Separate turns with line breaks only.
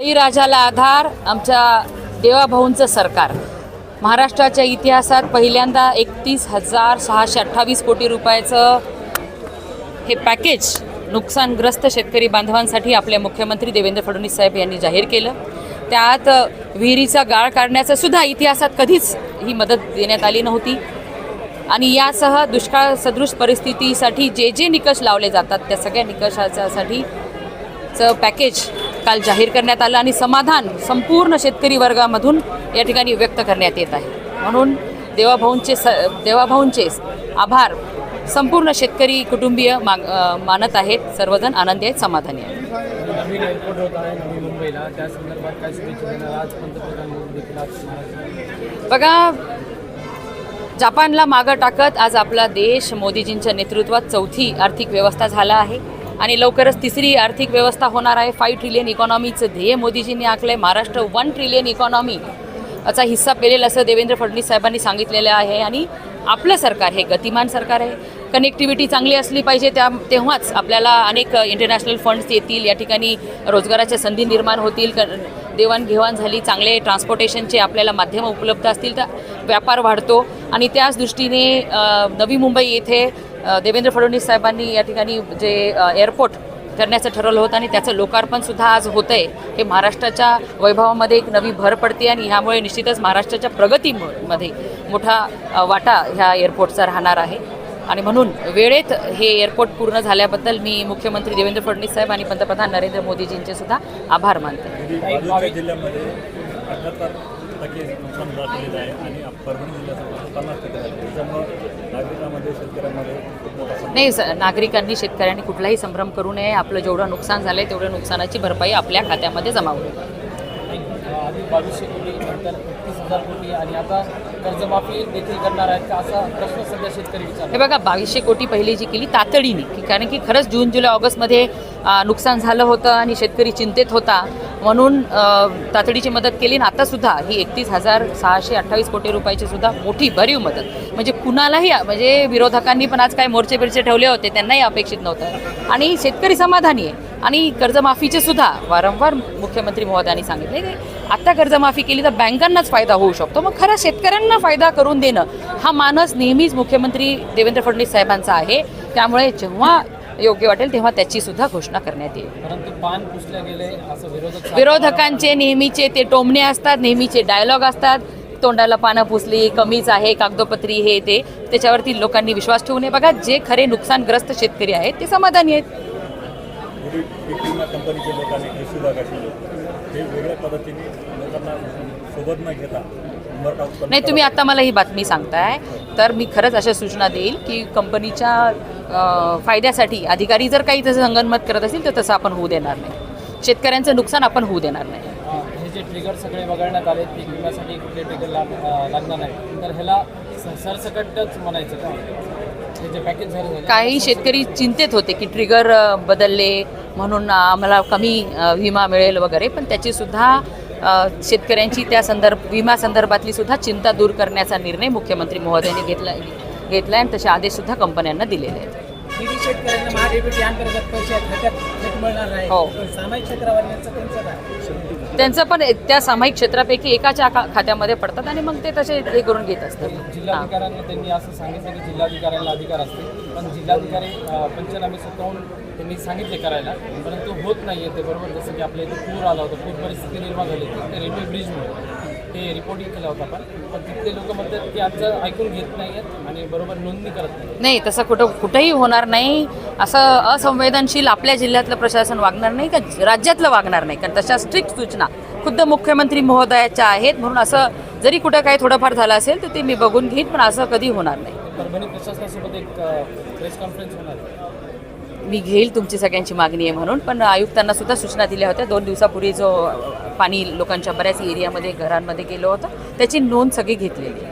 बळीराजाला आधार आमच्या देवाभाऊंचं सरकार. महाराष्ट्राच्या इतिहासात पहिल्यांदा एकतीस हजार सहाशे अठ्ठावीस कोटी रुपयाचं हे पॅकेज नुकसानग्रस्त शेतकरी बांधवांसाठी आपले मुख्यमंत्री देवेंद्र फडणवीस साहेब यांनी जाहीर केलं. त्यात विहिरीचा गाळ काढण्याचं सुद्धा इतिहासात कधीच ही मदत देण्यात आली नव्हती. आणि यासह दुष्काळ सदृश परिस्थितीसाठी जे जे निकष लावले जातात त्या सगळ्या निकषासाठी चं पॅकेज काल जाहीर करण्यात आलं आणि समाधान संपूर्ण शेतकरी वर्गामधून या ठिकाणी व्यक्त करण्यात येत आहे. म्हणून देवाभाऊंचे स देवाभाऊंचे आभार संपूर्ण शेतकरी कुटुंबीय माग मानत आहेत. सर्वजण आनंदी आहेत समाधानी आहेत. बघा जपानला मागं टाकत आज आपला देश मोदीजींच्या नेतृत्वात चौथी आर्थिक व्यवस्था झाला आहे. आणि लवकरच तिसरी आर्थिक व्यवस्था होणार आहे. फाईव्ह ट्रिलियन इकॉनॉमीचं ध्येय मोदीजींनी आखलं आहे महाराष्ट्र वन ट्रिलियन इकॉनॉमी चा हिस्सा पेलेल असं देवेंद्र फडणवीस साहेबांनी सांगितलेलं आहे. आणि आपलं सरकार हे गतिमान सरकार आहे. कनेक्टिव्हिटी चांगली असली पाहिजे त्या तेव्हाच आपल्याला अनेक इंटरनॅशनल फंड्स येतील. या ठिकाणी रोजगाराच्या संधी निर्माण होतील. क देवाणघेवाण झाली. चांगले ट्रान्सपोर्टेशनचे आपल्याला माध्यमं उपलब्ध असतील. तर व्यापार वाढतो. आणि त्याच दृष्टीने नवी मुंबई येथे देवेंद्र फडणवीस साहेबांनी या ठिकाणी जे एअरपोर्ट करण्याचं ठरवलं होतं आणि त्याचं लोकार्पणसुद्धा आज होतं आहे हे महाराष्ट्राच्या वैभवामध्ये एक नवी भर पडते आणि ह्यामुळे निश्चितच महाराष्ट्राच्या प्रगतीमध्ये मोठा वाटा ह्या एअरपोर्टचा राहणार आहे. आणि म्हणून वेळेत हे एअरपोर्ट पूर्ण झाल्याबद्दल मी मुख्यमंत्री देवेंद्र फडणवीस साहेब आणि पंतप्रधान नरेंद्र मोदीजींचे सुद्धा आभार मानते.
जिल्ह्यामध्ये टक्के नुकसान झालेलं आहे आणि परभणी जिल्ह्याचं पन्नास टक्के झालं त्याच्यामुळं नागरिकांमध्ये शेतकऱ्यांमध्ये खूप मोठा संताप
नाही स- नागरिकांनी शेतकऱ्यांनी कुठलाही संभ्रम करू नये. आपलं जेवढं नुकसान झालं आहे तेवढं नुकसानाची भरपाई आपल्या खात्यामध्ये जमा होईल.
आधी बावीसशे कोटी नंतर एकतीस हजार कोटी आणि आता कर्जमाफी देखील करणार आहेत का असा प्रश्न सध्या शेतकरी
हे बघा बावीसशे कोटी पहिली जी केली तातडीने की कारण की खरंच जून जुलै ऑगस्टमध्ये अ, नुकसान झालं होतं आणि शेतकरी चिंतेत होता. म्हणून तातडीची मदत केली आणि आतासुद्धा ही एकतीस हजार सहाशे अठ्ठावीस कोटी रुपयाची सुद्धा मोठी भरीव मदत. म्हणजे कुणालाही म्हणजे विरोधकांनी पण आज काय मोर्चे बिरचे ठेवले होते त्यांनाही अपेक्षित नव्हतं. आणि शेतकरी समाधानी आहे. आणि कर्जमाफीचे सुद्धा वारंवार मुख्यमंत्री महोदयांनी सांगितले की आता कर्जमाफी केली तर बँकांनाच फायदा होऊ शकतो. मग खरा शेतकऱ्यांना फायदा करून देणं हा मानस नेहमीच मुख्यमंत्री देवेंद्र फडणवीस साहेबांचा आहे. त्यामुळे जेव्हा योग्य वाटेल तेव्हा त्याची सुद्धा घोषणा करण्यात येईल.
परंतु पान पुसल्या गेले असं विरोधक
विरोधकांचे नेहमीचे ते टोमणे असतात नेहमीचे डायलॉग असतात. तोंडाला पानं पुसली कमीच आहे कागदोपत्री हे ते. त्याच्यावरती लोकांनी विश्वास ठेवू नये. बघा जे खरे नुकसानग्रस्त शेतकरी आहेत ते समाधानी आहेत.
कंपनीचे लोक आणि कृषी विभागाचे लोक हे वेगळ्या पद्धतीने लोकांना सोबत न घेता
नाही तुम्ही आता मला ही बातमी सांगताय. तर मी खरंच अशा सूचना देईल की कंपनीच्या फायद्यासाठी अधिकारी जर काही तसं संगनमत करत असतील तर तसं आपण होऊ देणार नाही. शेतकऱ्यांचं नुकसान आपण होऊ देणार नाही.
हे जे ट्रिगर सगळे वगळण्यात आले पीक विम्यासाठी कुठले ट्रिगर लाग लागणार नाही. तर ह्याला सरसकटच म्हणायचं का? जे पॅकेज झालं
काही शेतकरी चिंतेत होते की ट्रिगर बदलले म्हणून आम्हाला कमी विमा मिळेल वगैरे पण त्याची सुद्धा शेतकऱ्यांची त्या संदर्भ विमा संदर्भातली सुद्धा चिंता दूर करण्याचा निर्णय मुख्यमंत्री महोदयांनी घेतला घेतला आणि तसे आदेश सुद्धा कंपन्यांना दिलेले आहेत. हो.
त्यांचं
पण त्या सामायिक क्षेत्रापैकी एकाच्या खात्यामध्ये पडतात आणि मग ते तसे हे करून घेत असतात.
जिल्हाधिकाऱ्यांना त्यांनी असं सांगितलं की जिल्हाधिकाऱ्यांना अधिकार असते पण जिल्हाधिकारी पंचनामे स्वतःहून त्यांनी सांगितले करायला परंतु होत नाही आहे ते बरोबर. जसं की आपल्या इथे पूर आला होता पूर परिस्थिती निर्माण झाली होती रेल्वे ब्रिजमुळे. ते रिपोर्टिंग केलं होतं आपण पण तिथले लोक म्हणतात की आमचं ऐकून घेत नाही आहेत आणि बरोबर नोंदणी करत नाही
नाही तसं कुठं कुठंही होणार नाही. असं असंवेदनशील आपल्या जिल्ह्यातलं प्रशासन वागणार नाही का? राज्यातलं वागणार नाही. कारण तशा स्ट्रिक्ट सूचना खुद्द मुख्यमंत्री महोदयाच्या आहेत. म्हणून असं जरी कुठं काही थोडंफार झालं असेल तर ते मी बघून घेईन. पण असं कधी होणार नाही.
परभणी प्रशासनासोबत एक प्रेस कॉन्फरन्स होणार आहे.
मी घेईल तुमची सगळ्यांची मागणी आहे म्हणून पण आयुक्तांना सुद्धा सूचना दिल्या होत्या. दोन दिवसापूर्वी जो पाणी लोकांच्या बऱ्याच एरियामध्ये घरांमध्ये गेलं होतं त्याची नोंद सगळी घेतलेली आहे.